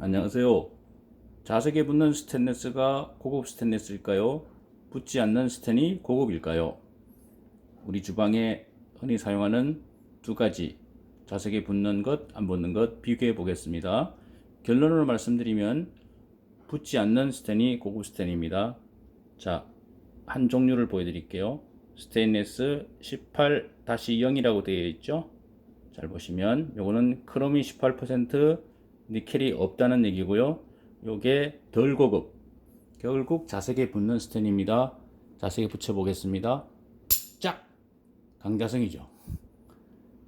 안녕하세요. 자석에 붙는 스테인레스가 고급 스테인레스일까요? 붙지 않는 스텐이 고급일까요? 우리 주방에 흔히 사용하는 두 가지 자석에 붙는 것, 안 붙는 것 비교해 보겠습니다. 결론을 말씀드리면 붙지 않는 스텐이 고급 스텐입니다. 자, 한 종류를 보여드릴게요. 스테인레스 18-0이라고 되어 있죠? 잘 보시면 요거는 크롬이 18% 니켈이 없다는 얘기고요. 요게 덜 고급 결국 자석에 붙는 스텐입니다. 자석에 붙여 보겠습니다. 짝 강자성이죠.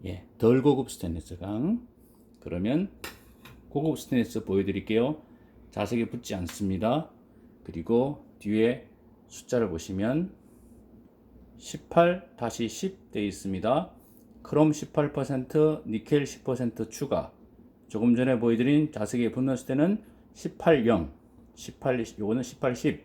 예, 덜 고급 스테인리스 강. 그러면 고급 스테인리스 보여드릴게요. 자석에 붙지 않습니다. 그리고 뒤에 숫자를 보시면 18-10 되어 있습니다. 크롬 18%, 니켈 10% 추가. 조금 전에 보여드린 자석에 붙는 때는 18.0, 18, 요거는 18.10.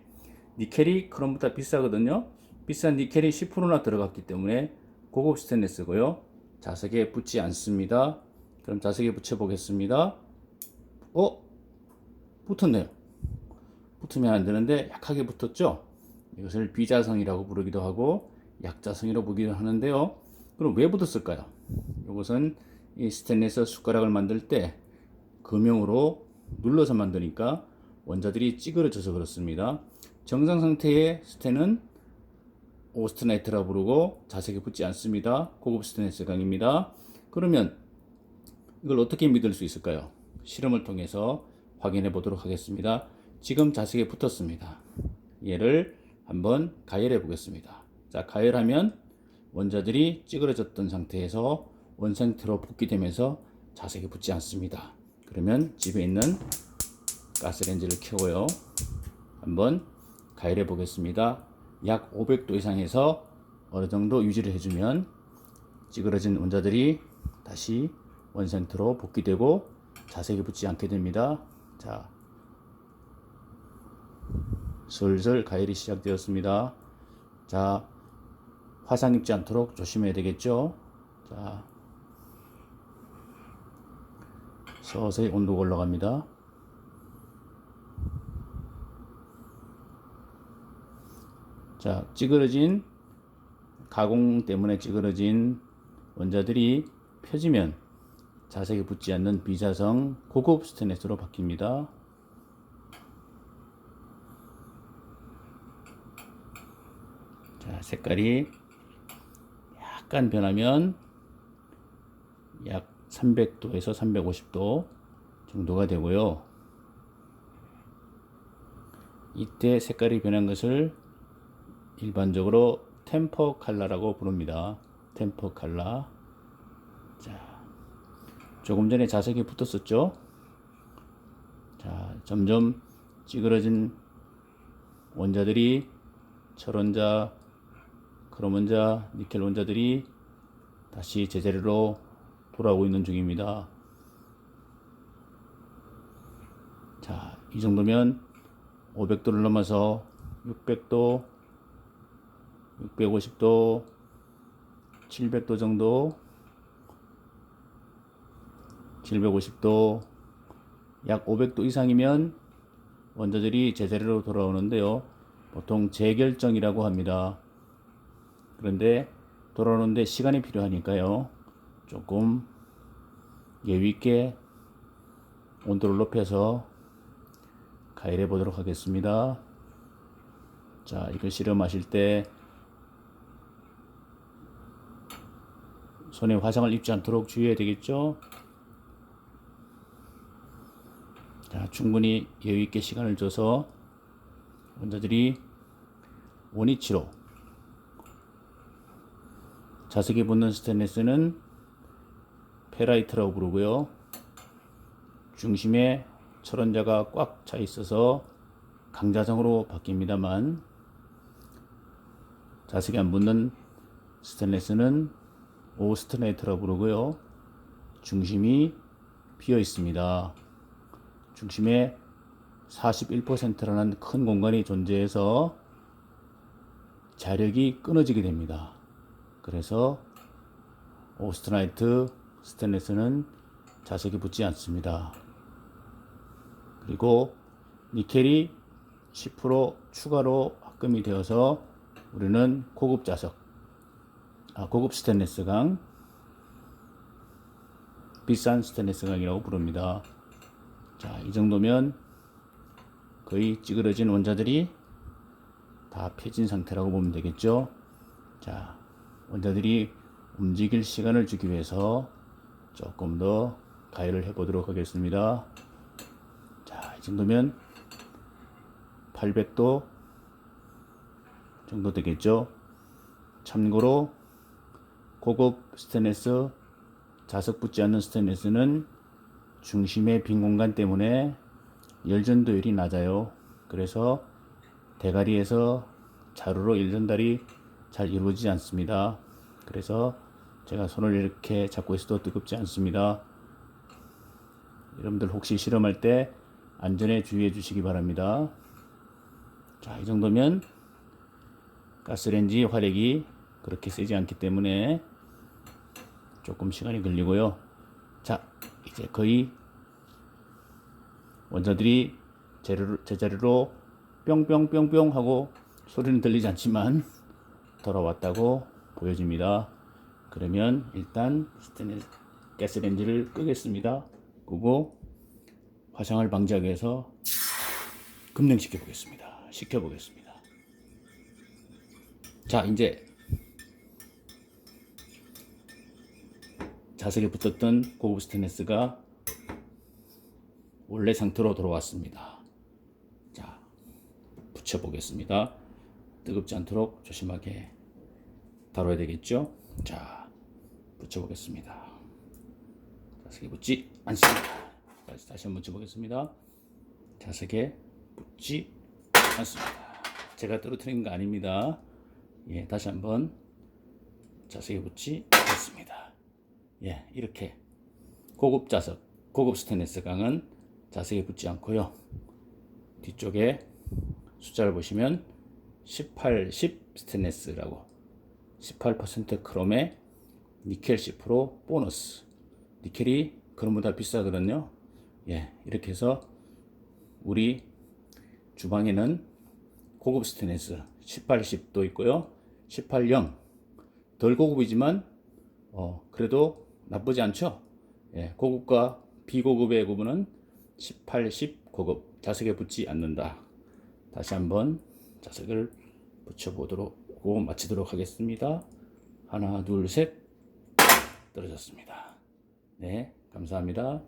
니켈이 크롬보다 비싸거든요. 비싼 니켈이 10%나 들어갔기 때문에 고급 스테인리스고요. 자석에 붙지 않습니다. 그럼 자석에 붙여 보겠습니다. 어? 붙었네요. 붙으면 안 되는데 약하게 붙었죠? 이것을 비자성이라고 부르기도 하고 약자성이라고 부르기도 하는데요. 그럼 왜 붙었을까요? 이것은 이 스테인리스 숟가락을 만들 때 금형으로 눌러서 만드니까 원자들이 찌그러져서 그렇습니다. 정상 상태의 스텐은 오스트나이트라 부르고 자석에 붙지 않습니다. 고급 스테인리스 강입니다. 그러면 이걸 어떻게 믿을 수 있을까요? 실험을 통해서 확인해 보도록 하겠습니다. 지금 자석에 붙었습니다. 얘를 한번 가열해 보겠습니다. 자, 가열하면 원자들이 찌그러졌던 상태에서 원상태로 복귀되면서 자석에 붙지 않습니다. 그러면 집에 있는 가스레인지를 켜고요. 한번 가열해 보겠습니다. 약 500도 이상에서 어느 정도 유지를 해주면 찌그러진 원자들이 다시 원상태로 복귀되고 자석에 붙지 않게 됩니다. 자, 슬슬 가열이 시작되었습니다. 자, 화상 입지 않도록 조심해야 되겠죠. 자, 서서히 온도가 올라갑니다. 자, 찌그러진 가공 때문에 찌그러진 원자들이 펴지면 자석에 붙지 않는 비자성 고급 스테인레스로 바뀝니다. 자, 색깔이 약간 변하면 약 300도에서 350도 정도가 되고요. 이때 색깔이 변한 것을 일반적으로 템퍼 칼라라고 부릅니다. 템퍼 칼라. 자, 조금 전에 자석이 붙었었죠. 자, 점점 찌그러진 원자들이 철원자, 크롬 원자, 니켈 원자들이 다시 제자리로 돌아오고 있는 중입니다. 자, 이 정도면 500도를 넘어서 600도, 650도, 700도 정도, 750도, 약 500도 이상이면 원자들이 제자리로 돌아오는데요. 보통 재결정이라고 합니다. 그런데 돌아오는데 시간이 필요하니까요. 조금 예위 있게 온도를 높여서 가열해 보도록 하겠습니다. 자, 이걸 실험하실 때 손에 화상을 입지 않도록 주의해야 되겠죠? 자, 충분히 여유 있게 시간을 줘서 원자들이 원위치로 자석에 붙는 스테인리스는 페라이트라고 부르고요. 중심에 철원자가 꽉 차 있어서 강자성으로 바뀝니다만 자석에 안 붙는 스테인레스는 오스트네이트라고 부르고요. 중심이 비어 있습니다. 중심에 41%라는 큰 공간이 존재해서 자력이 끊어지게 됩니다. 그래서 오스트나이트 스테인레스는 자석이 붙지 않습니다. 그리고 니켈이 10% 추가로 합금이 되어서 우리는 고급 자석, 아, 고급 스테인리스 강, 비싼 스테인리스 강이라고 부릅니다. 자, 이 정도면 거의 찌그러진 원자들이 다 펴진 상태라고 보면 되겠죠. 자, 원자들이 움직일 시간을 주기 위해서 조금 더 가열을 해 보도록 하겠습니다. 자, 이 정도면 800도 정도 되겠죠. 참고로 고급 스테인리스 자석 붙지 않는 스테인리스는 중심의 빈 공간 때문에 열전도율이 낮아요. 그래서 대가리에서 자루로 열전달이 잘 이루어지지 않습니다. 그래서 제가 손을 이렇게 잡고 있어도 뜨겁지 않습니다. 여러분들 혹시 실험할 때 안전에 주의해 주시기 바랍니다. 자, 이 정도면 가스레인지 화력이 그렇게 세지 않기 때문에 조금 시간이 걸리고요. 자, 이제 거의 원자들이 제자리로, 뿅뿅뿅뿅 하고 소리는 들리지 않지만 돌아왔다고 보여집니다. 그러면 일단 스테인리스 가스레인지를 끄겠습니다. 끄고 화상을 방지하기 위해서 급냉시켜 보겠습니다. 시켜 보겠습니다. 자, 이제 자석에 붙었던 고급 스테인리스가 원래 상태로 돌아왔습니다. 자, 붙여 보겠습니다. 뜨겁지 않도록 조심하게 다뤄야 되겠죠? 자, 붙여 보겠습니다. 자석에 붙지 않습니다. 다시, 다시 한번 붙여 보겠습니다. 자석에 붙지 않습니다. 제가 떨어뜨린 거 아닙니다. 예, 다시 한번 자석에 붙지 않습니다. 예, 이렇게 고급 자석, 고급 스테인리스 강은 자석에 붙지 않고요. 뒤쪽에 숫자를 보시면 18, 10 스테인리스라고 18% 크롬에 니켈 10% 보너스. 니켈이 크롬보다 비싸거든요. 예, 이렇게 해서 우리 주방에는 고급 스테인리스 18, 10도 있고요. 18, 0. 덜 고급이지만 어, 그래도 나쁘지 않죠. 예, 고급과 비고급의 구분은 18, 10 고급 자석에 붙지 않는다. 다시 한번 자석을 붙여보도록 마치도록 하겠습니다. 하나, 둘, 셋 떨어졌습니다. 네, 감사합니다.